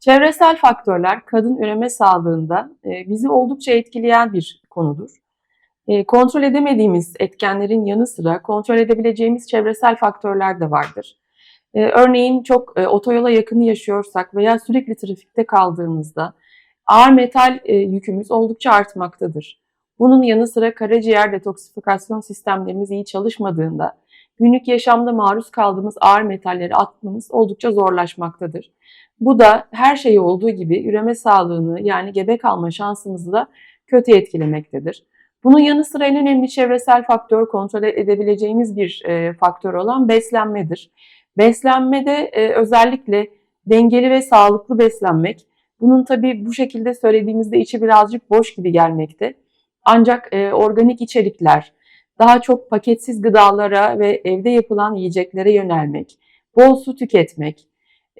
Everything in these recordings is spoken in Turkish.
Çevresel faktörler kadın üreme sağlığında e, bizi oldukça etkileyen bir konudur. E, Kontrol edemediğimiz etkenlerin yanı sıra kontrol edebileceğimiz çevresel faktörler de vardır. E, Örneğin çok otoyola yakın yaşıyorsak veya sürekli trafikte kaldığımızda ağır metal yükümüz oldukça artmaktadır. Bunun yanı sıra karaciğer detoksifikasyon sistemlerimiz iyi çalışmadığında günlük yaşamda maruz kaldığımız ağır metalleri atmamız oldukça zorlaşmaktadır. Bu da her şey olduğu gibi üreme sağlığını yani gebe kalma şansımızı da kötü etkilemektedir. Bunun yanı sıra en önemli çevresel faktör kontrol edebileceğimiz bir e, faktör olan beslenmedir. Beslenmede e, özellikle dengeli ve sağlıklı beslenmek, bunun tabii bu şekilde söylediğimizde içi birazcık boş gibi gelmekte. Ancak e, organik içerikler, daha çok paketsiz gıdalara ve evde yapılan yiyeceklere yönelmek, bol su tüketmek,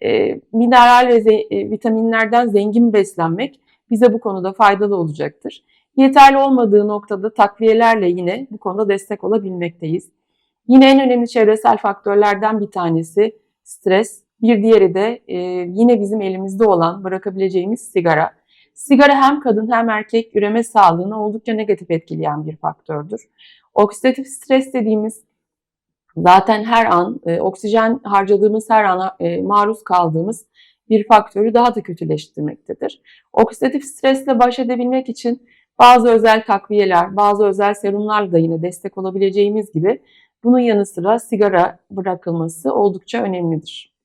e, mineral ve e, vitaminlerden zengin beslenmek bize bu konuda faydalı olacaktır. Yeterli olmadığı noktada takviyelerle yine bu konuda destek olabilmekteyiz. Yine en önemli çevresel faktörlerden bir tanesi stres, bir diğeri de e, yine bizim elimizde olan bırakabileceğimiz sigara. Sigara hem kadın hem erkek üreme sağlığını oldukça negatif etkileyen bir faktördür. Oksidatif stres dediğimiz zaten her an e, oksijen harcadığımız her ana e, maruz kaldığımız bir faktörü daha da kötüleştirmektedir. Oksidatif stresle baş edebilmek için bazı özel takviyeler, bazı özel serumlarla da yine destek olabileceğimiz gibi bunun yanı sıra sigara bırakılması oldukça önemlidir.